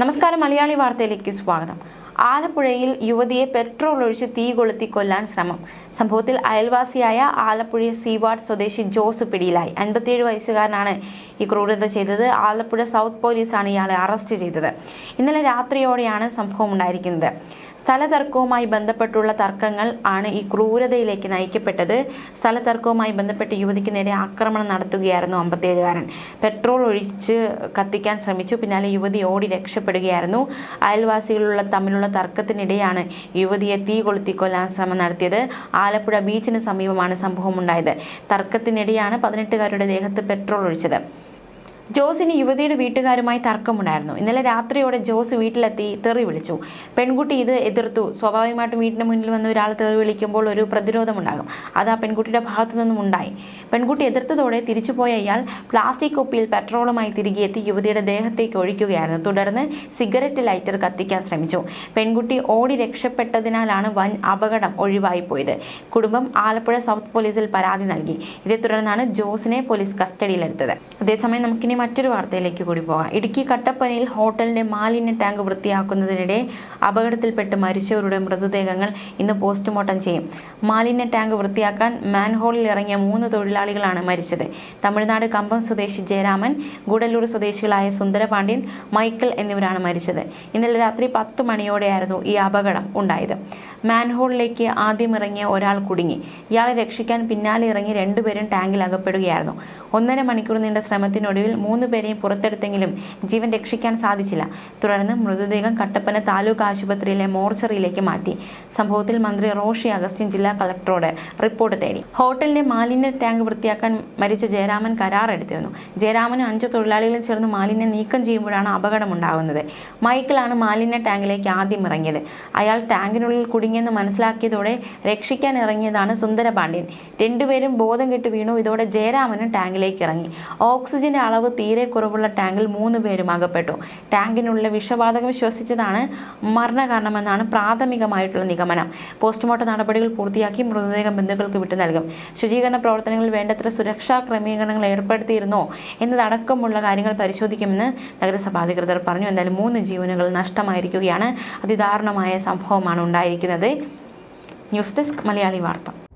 നമസ്കാരം മലയാളി വാർത്തയിലേക്ക് സ്വാഗതം. ആലപ്പുഴയിൽ യുവതിയെ പെട്രോൾ ഒഴിച്ച് തീ കൊളുത്തി കൊല്ലാൻ ശ്രമം. സംഭവത്തിൽ അയൽവാസിയായ ആലപ്പുഴ സീവാർഡ് സ്വദേശി ജോസ് പിടിയിലായി. അൻപത്തിയേഴ് വയസ്സുകാരനാണ് ഈ ക്രൂരത ചെയ്തത്. ആലപ്പുഴ സൗത്ത് പോലീസാണ് ഇയാളെ അറസ്റ്റ് ചെയ്തത്. ഇന്നലെ രാത്രിയോടെയാണ് സംഭവം ഉണ്ടായിരിക്കുന്നത്. സ്ഥലതർക്കവുമായി ബന്ധപ്പെട്ടുള്ള തർക്കങ്ങൾ ആണ് ഈ ക്രൂരതയിലേക്ക് നയിക്കപ്പെട്ടത്. സ്ഥലതർക്കവുമായി ബന്ധപ്പെട്ട് യുവതിക്ക് നേരെ ആക്രമണം നടത്തുകയായിരുന്നു അമ്പത്തേഴുകാരൻ പെട്രോൾ ഒഴിച്ച് കത്തിക്കാൻ ശ്രമിച്ചു. പിന്നാലെ യുവതി ഓടി രക്ഷപ്പെടുകയായിരുന്നു. അയൽവാസികളുള്ള തമ്മിലുള്ള തർക്കത്തിനിടെയാണ് യുവതിയെ തീ കൊളുത്തി കൊല്ലാൻ ശ്രമം നടത്തിയത്. ആലപ്പുഴ ബീച്ചിന് സമീപമാണ് സംഭവം ഉണ്ടായത്. തർക്കത്തിനിടെയാണ് പതിനെട്ടുകാരുടെ ദേഹത്ത് പെട്രോൾ ഒഴിച്ചത്. ജോസിന് യുവതിയുടെ വീട്ടുകാരുമായി തർക്കമുണ്ടായിരുന്നു. ഇന്നലെ രാത്രിയോടെ ജോസ് വീട്ടിലെത്തി തെറി വിളിച്ചു. പെൺകുട്ടി ഇത് എതിർത്തു. സ്വാഭാവികമായിട്ടും വീടിന് മുന്നിൽ വന്ന് ഒരാൾ തെറി വിളിക്കുമ്പോൾ ഒരു പ്രതിരോധമുണ്ടാകും. അത് ആ പെൺകുട്ടിയുടെ ഭാഗത്തു നിന്നും ഉണ്ടായി. പെൺകുട്ടി എതിർത്തതോടെ തിരിച്ചുപോയ ഇയാൾ പ്ലാസ്റ്റിക് കുപ്പിയിൽ പെട്രോളുമായി തിരികെ എത്തി യുവതിയുടെ ദേഹത്തേക്ക് ഒഴിക്കുകയായിരുന്നു. തുടർന്ന് സിഗരറ്റ് ലൈറ്റർ കത്തിക്കാൻ ശ്രമിച്ചു. പെൺകുട്ടി ഓടി രക്ഷപ്പെട്ടതിനാലാണ് വൻ അപകടം ഒഴിവായി പോയത്. കുടുംബം ആലപ്പുഴ സൗത്ത് പോലീസിൽ പരാതി നൽകി. ഇതേ തുടർന്നാണ് ജോസിനെ പോലീസ് കസ്റ്റഡിയിലെടുത്തത്. അതേസമയം നമുക്കിനി മറ്റൊരു വാർത്തയിലേക്ക് കൂടി പോകാം. ഇടുക്കി കട്ടപ്പനയിൽ ഹോട്ടലിന്റെ മാലിന്യ ടാങ്ക് വൃത്തിയാക്കുന്നതിനിടെ അപകടത്തിൽപ്പെട്ട് മരിച്ചവരുടെ മൃതദേഹങ്ങൾ ഇന്ന് പോസ്റ്റ്മോർട്ടം ചെയ്യും. മാലിന്യ ടാങ്ക് വൃത്തിയാക്കാൻ മാൻഹോളിൽ ഇറങ്ങിയ മൂന്ന് തൊഴിലാളികളാണ് മരിച്ചത്. തമിഴ്നാട് കമ്പം സ്വദേശി ജയരാമൻ ഗുഡല്ലൂർ സ്വദേശികളായ സുന്ദരപാണ്ഡ്യൻ മൈക്കിൾ എന്നിവരാണ് മരിച്ചത്. ഇന്നലെ രാത്രി പത്ത് മണിയോടെയായിരുന്നു ഈ അപകടം ഉണ്ടായത്. മാൻഹോളിലേക്ക് ആദ്യം ഇറങ്ങിയ ഒരാൾ കുടുങ്ങി. ഇയാളെ രക്ഷിക്കാൻ പിന്നാലെ ഇറങ്ങി രണ്ടുപേരും ടാങ്കിൽ അകപ്പെടുകയായിരുന്നു. ഒന്നര മണിക്കൂർ നീണ്ട ശ്രമത്തിനൊടുവിൽ മൂന്ന് പേരെയും പുറത്തെടുത്തെങ്കിലും ജീവൻ രക്ഷിക്കാൻ സാധിച്ചില്ല. തുടർന്ന് മൃതദേഹം കട്ടപ്പന താലൂക്ക് ആശുപത്രിയിലെ മോർച്ചറിയിലേക്ക് മാറ്റി. സംഭവത്തിൽ മന്ത്രി റോഷി അഗസ്റ്റിൻ ജില്ലാ കളക്ടറോട് റിപ്പോർട്ട് തേടി. ഹോട്ടലിന്റെ മാലിന്യ ടാങ്ക് വൃത്തിയാക്കാൻ മരിച്ച ജയരാമൻ കരാറെടുത്തിരുന്നു ജയരാമനും അഞ്ച് തൊഴിലാളികളും ചേർന്ന് മാലിന്യം നീക്കം ചെയ്യുമ്പോഴാണ് അപകടമുണ്ടാകുന്നത്. മൈക്കിളാണ് മാലിന്യ ടാങ്കിലേക്ക് ആദ്യം ഇറങ്ങിയത്. അയാൾ ടാങ്കിനുള്ളിൽ കുടുങ്ങിയെന്ന് മനസ്സിലാക്കിയതോടെ രക്ഷിക്കാൻ ഇറങ്ങിയതാണ് സുന്ദരപാണ്ഡ്യൻ. രണ്ടുപേരും ബോധം കെട്ട് വീണു. ഇതോടെ ജയരാമനും ടാങ്കിലേക്ക് ഇറങ്ങി. ഓക്സിജന്റെ അളവ് തീരെ കുറവുള്ള ടാങ്കിൽ മൂന്ന് പേരും അകപ്പെട്ടു. ടാങ്കിനുള്ള വിഷവാതകം ശ്വസിച്ചതാണ് മരണകാരണമെന്നാണ് പ്രാഥമികമായിട്ടുള്ള നിഗമനം. പോസ്റ്റ്മോർട്ടം നടപടികൾ പൂർത്തിയാക്കി മൃതദേഹം ബന്ധുക്കൾക്ക് വിട്ടു നൽകും. ശുചീകരണ പ്രവർത്തനങ്ങളിൽ വേണ്ടത്ര സുരക്ഷാ ക്രമീകരണങ്ങൾ ഏർപ്പെടുത്തിയിരുന്നോ എന്നതടക്കമുള്ള കാര്യങ്ങൾ പരിശോധിക്കുമെന്ന് നഗരസഭാ അധികൃതർ പറഞ്ഞു. എന്തായാലും മൂന്ന് ജീവനുകൾ നഷ്ടമായിരിക്കുകയാണ്. അതിദാരുണമായ സംഭവമാണ് ഉണ്ടായിരിക്കുന്നത്. ന്യൂസ് ഡെസ്ക് മലയാളി വാർത്ത.